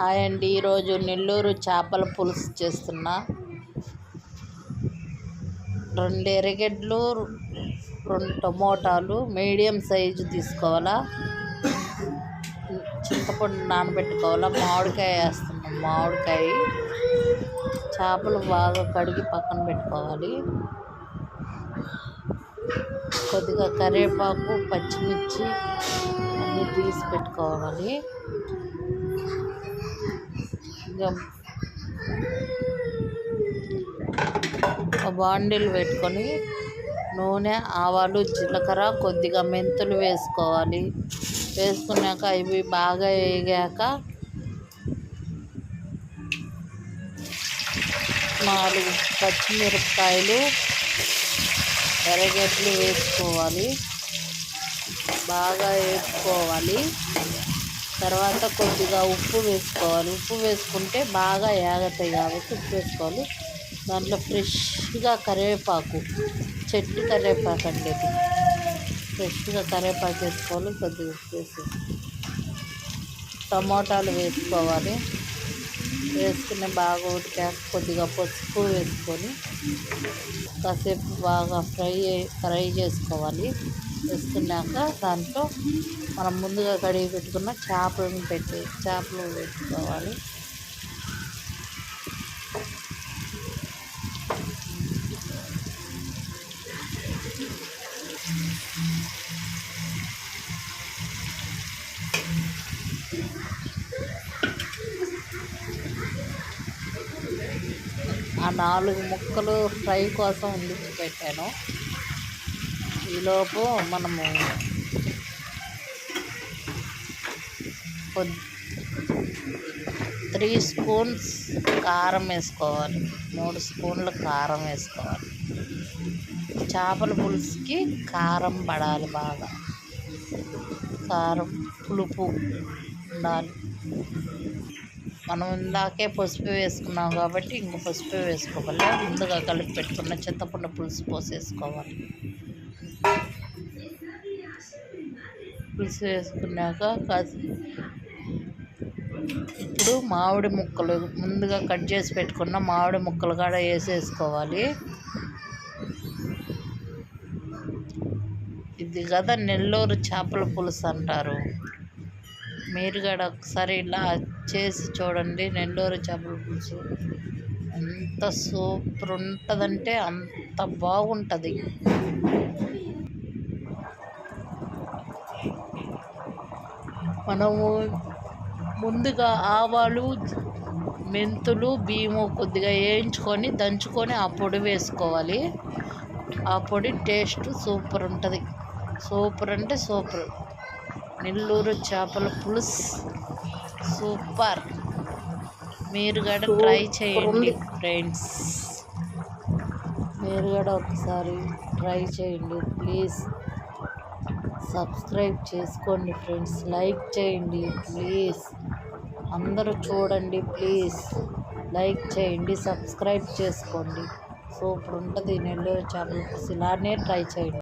Hi అండి. ఈరోజు నెల్లూరు చేపల పులుసు చేస్తున్నా. రెండు ఎర్రగడ్డలు రెండు టమోటాలు మీడియం సైజు తీసుకోవాలా. చింతపండు నానబెట్టుకోవాలా. మామిడికాయ వేస్తున్నాం. మామిడికాయ చేపలు బాగా కడిగి పక్కన పెట్టుకోవాలి. కొద్దిగా కరివేపాకు పచ్చిమిర్చి అన్నీ తీసి పెట్టుకోవాలి. బాండిల్ పెట్టుకొని నూనె ఆవాలు జీలకర్ర కొద్దిగా మెంతులు వేసుకోవాలి. వేసుకున్నాక ఇవి బాగా వేగాక నాలుగు పచ్చిమిరపకాయలు ఎర్రగడ్డలు వేసుకోవాలి. బాగా వేసుకోవాలి తర్వాత కొద్దిగా ఉప్పు వేసుకోవాలి. ఉప్పు వేసుకుంటే బాగా యాగతాయి కాబట్టి ఉప్పు వేసుకోవాలి. దాంట్లో ఫ్రెష్గా కరివేపాకు చెట్టు కరివేపాకు అండి ఫ్రెష్గా కరివేపాకు వేసుకోవాలి కొద్దిగా ఉప్పు వేసి టమోటాలు వేసుకోవాలి. వేసుకుని బాగా ఉడికాక కొద్దిగా పసుపు వేసుకొని కాసేపు బాగా ఫ్రై ఫ్రై చేసుకోవాలి. వేసుకున్నాక దాంట్లో మనం ముందుగా కడిగి పెట్టుకున్న చేపలను పెట్టి చేపలు పెట్టుకోవాలి ఆ నాలుగు ముక్కలు ఫ్రై కోసం ఉండించి పెట్టాను. ఈలోపు మనము త్రీ స్పూన్స్ కారం వేసుకోవాలి. మూడు స్పూన్ల కారం వేసుకోవాలి. చేపల పులుసుకి కారం పడాలి బాగా. కారం పులుపు ఉండాలి. మనం ఇందాకే పసుపు వేసుకున్నాం కాబట్టి ఇంక పసుపు వేసుకోవాలి. ముందుగా కలిపి పెట్టుకున్న చింతపండు పులుసు పోసేసుకోవాలి. పులుసు వేసుకున్నాక కాసి ఇప్పుడు మామిడి ముక్కలు ముందుగా కట్ చేసి పెట్టుకున్న మామిడి ముక్కలు కూడా వేసేసుకోవాలి. ఇది కదా నెల్లూరు చేపల పులుసు అంటారు. మీరు కూడా ఒకసారి ఇలా చేసి చూడండి నెల్లూరు చేపల పులుసు. ఎంత సూపర్ ఉంటుందంటే అంత బాగుంటుంది. మనము ముందుగా ఆవాలు మెంతులు బియ్యము కొద్దిగా వేయించుకొని దంచుకొని ఆ పొడి వేసుకోవాలి. ఆ పొడి టేస్ట్ సూపర్ ఉంటుంది. సూపర్ అంటే సూపర్. నెల్లూరు చేపల పులుసు సూపర్. మీరు కూడా ట్రై చేయండి ఫ్రెండ్స్. మీరు కూడా ఒకసారి ట్రై చేయండి ప్లీజ్. సబ్స్క్రైబ్ చేసుకోండి ఫ్రెండ్స్. లైక్ చేయండి ప్లీజ్. అందరూ చూడండి ప్లీజ్. లైక్ చేయండి సబ్స్క్రైబ్ చేసుకోండి. సూపర్ ఉంటుంది నెల్లూరు చేపల పులుసు ఇలానే ట్రై చేయండి.